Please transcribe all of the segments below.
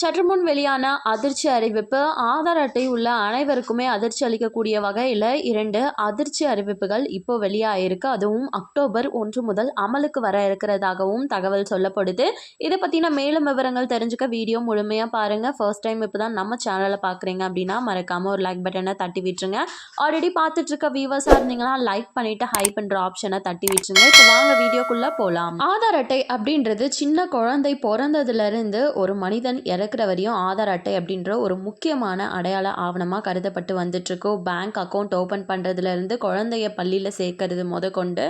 சற்று முன் வெளியான அதிர்ச்சி அறிவிப்பு ஆதார் அட்டை உள்ள அனைவருக்குமே அதிர்ச்சி அளிக்கக்கூடிய வகையில் இரண்டு அதிர்ச்சி அறிவிப்புகள் இப்போ வெளியாகிருக்கு அதுவும் அக்டோபர் ஒன்று முதல் அமலுக்கு வர இருக்கிறதாகவும் தகவல் சொல்லப்படுது. இதை பற்றின மேலும் விவரங்கள் தெரிஞ்சுக்க வீடியோ முழுமையாக பாருங்கள் ஃபர்ஸ்ட் டைம் இப்போ தான் நம்ம சேனலை பார்க்குறீங்க அப்படின்னா மறக்காமல் ஒரு லைக் பட்டனை தட்டி விட்டுருங்க. ஆல்ரெடி பார்த்துட்ருக்க வியூவர்ஸாக இருந்தீங்கன்னா லைக் பண்ணிவிட்டு ஹை பண்ணுற ஆப்ஷனை தட்டி விட்டுருங்க. இப்போ வாங்க வீடியோக்குள்ளே போகலாம் ஆதார் அட்டை அப்படின்றது சின்ன குழந்தை பிறந்ததுலேருந்து ஒரு மனிதன் இறக்குற வரையும் ஆதார் அட்டை அப்படின்ற ஒரு முக்கியமான அடையாள ஆவணமாக கருதப்பட்டு வந்துட்டுருக்கோம் பேங்க் அக்கௌண்ட் ஓப்பன் பண்ணுறதுலேருந்து குழந்தைய பள்ளியில் சேர்க்கறது முதற்கொண்டு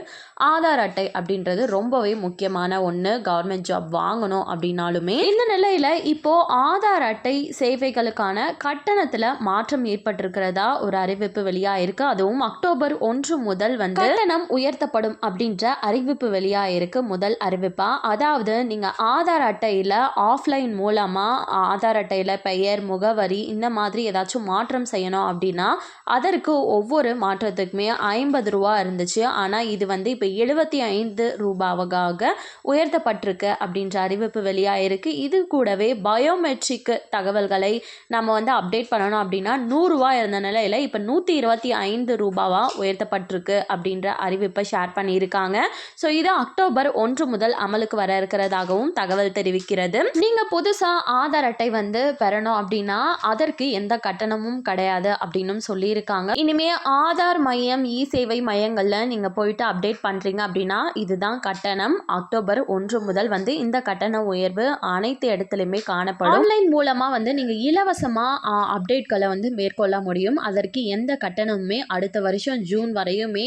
ஆதார் அட்டை அப்படின்றது ரொம்பவே முக்கியமான ஒன்று கவர்மெண்ட் ஜாப் வாங்கணும் அப்படின்னாலுமே. இந்த நிலையில் இப்போது ஆதார் அட்டை சேவைகளுக்கான கட்டணத்தில் மாற்றம் ஏற்பட்டிருக்கிறதா ஒரு அறிவிப்பு வெளியாயிருக்கு. அதுவும் அக்டோபர் ஒன்று முதல் வந்து கட்டணம் உயர்த்தப்படும் அப்படின்ற அறிவிப்பு வெளியாயிருக்கு. முதல் அறிவிப்பாக அதாவது நீங்கள் ஆதார் அட்டையில் ஆஃப்லைன் மூலமாக ஆதார் அட்டையில் பெயர் முகவரி இந்த மாதிரி ஏதாச்சும் மாற்றம் செய்யணும் அப்படின்னா அதற்கு ஒவ்வொரு மாற்றத்துக்குமே ஐம்பது ரூபா இருந்துச்சு. ஆனால் இது வந்து இப்போ எழுபத்தி ஐந்து ரூபாவாக உயர்த்தப்பட்டிருக்கு அப்படின்ற அறிவிப்பு வெளியாகிருக்கு இது கூடவே பயோமெட்ரிக் தகவல்களை நம்ம வந்து அப்டேட் பண்ணணும் அப்படின்னா நூறுரூவா இருந்த நிலையில் இப்போ நூற்றி இருபத்தி ஐந்து ரூபாவாக உயர்த்தப்பட்டிருக்கு அப்படின்ற அறிவிப்பை ஷேர் பண்ணியிருக்காங்க. ஸோ இது அக்டோபர் ஒன்று முதல் அமலுக்கு வர இருக்கிறதாகவும் தகவல் தெரிவிக்கிறது. நீங்கள் புதுசாக ஆதார் அட்டை வந்து பெறணும் அப்படின்னா அதற்கு எந்த கட்டணமும் கிடையாது அப்படின்னும் சொல்லியிருக்காங்க. இனிமே ஆதார் மையம் இ சேவை மையங்களில் நீங்கள் போயிட்டு அப்டேட் பண்ணுறீங்க அப்படின்னா இதுதான் கட்டணம். அக்டோபர் ஒன்று முதல் வந்து இந்த கட்டண உயர்வு அனைத்து இடத்துலையுமே காணப்படும். ஆன்லைன் மூலமாக வந்து நீங்கள் இலவசமாக அப்டேட்களை வந்து மேற்கொள்ள முடியும். அதற்கு எந்த கட்டணமுமே அடுத்த வருஷம் ஜூன் வரையுமே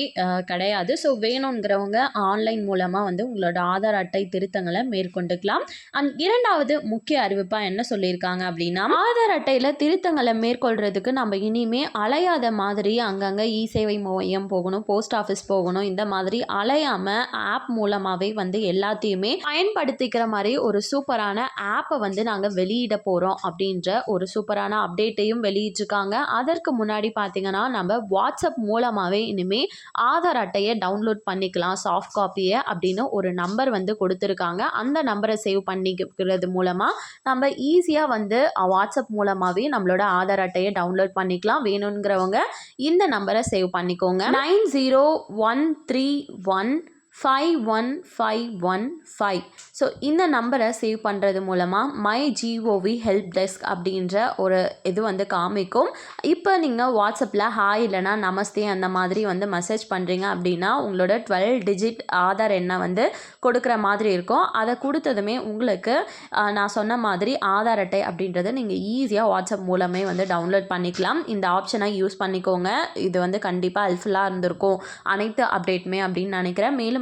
கிடையாது. ஸோ வேணுங்கிறவங்க ஆன்லைன் மூலமாக வந்து உங்களோட ஆதார் அட்டை திருத்தங்களை மேற்கொண்டுக்கலாம். அண்ட் இரண்டாவது முக்கிய அறிவிப்பாக என்ன சொல்லியிருக்காங்க அப்படின்னா ஆதார் அட்டையில் திருத்தங்களை மேற்கொள்றதுக்கு நம்ம இனிமே அலையாத மாதிரி அங்கங்கே இ சேவை மையம் போகணும் போஸ்ட் ஆஃபீஸ் போகணும் இந்த மாதிரி அலையாமல் ஆப் மூலமாகவே வந்து எல்லாத்தையுமே பயன்படுத்திக்கிற மாதிரி ஒரு சூப்பரான ஆப்பை வந்து நாங்கள் வெளியிட போகிறோம் அப்படின்ற ஒரு சூப்பரான அப்டேட்டையும் வெளியிட்டிருக்காங்க. அதற்கு முன்னாடி பார்த்தீங்கன்னா நம்ம வாட்ஸ்அப் மூலமாகவே இனிமேல் ஆதார் அட்டையை டவுன்லோட் பண்ணிக்கலாம் சாஃப்ட் காப்பியை அப்படின்னு ஒரு நம்பர் வந்து கொடுத்துருக்காங்க. அந்த நம்பரை சேவ் பண்ணிக்கிறது மூலமாக நம்ம ஈஸியாக வந்து வாட்ஸ்அப் மூலமாகவே நம்மளோட ஆதார் அட்டையை டவுன்லோட் பண்ணிக்கலாம். வேணுங்கிறவங்க இந்த நம்பரை சேவ் பண்ணிக்கோங்க. Nine zero one three one five one five one five so இந்த நம்பரை சேவ் பண்ணுறது மூலமாக மை ஜிஓவி ஹெல்ப் டெஸ்க் அப்படின்ற ஒரு இது வந்து காமிக்கும். இப்போ நீங்கள் வாட்ஸ்அப்பில் ஹாய் இல்லைனா நமஸ்தே அந்த மாதிரி வந்து மெசேஜ் பண்ணுறீங்க அப்படின்னா உங்களோட டுவெல் டிஜிட் ஆதார் எண்ணை வந்து கொடுக்குற மாதிரி இருக்கும். அதை கொடுத்ததுமே உங்களுக்கு நான் சொன்ன மாதிரி ஆதார் அட்டை அப்படின்றத நீங்கள் ஈஸியாக வாட்ஸ்அப் மூலமே வந்து டவுன்லோட் பண்ணிக்கலாம். இந்த ஆப்ஷனை யூஸ் பண்ணிக்கோங்க. இது வந்து கண்டிப்பாக ஹெல்ப்ஃபுல்லாக இருந்திருக்கும். அனைத்து அப்டேட்டுமே அப்படின்னு நினைக்கிறேன். மேலும்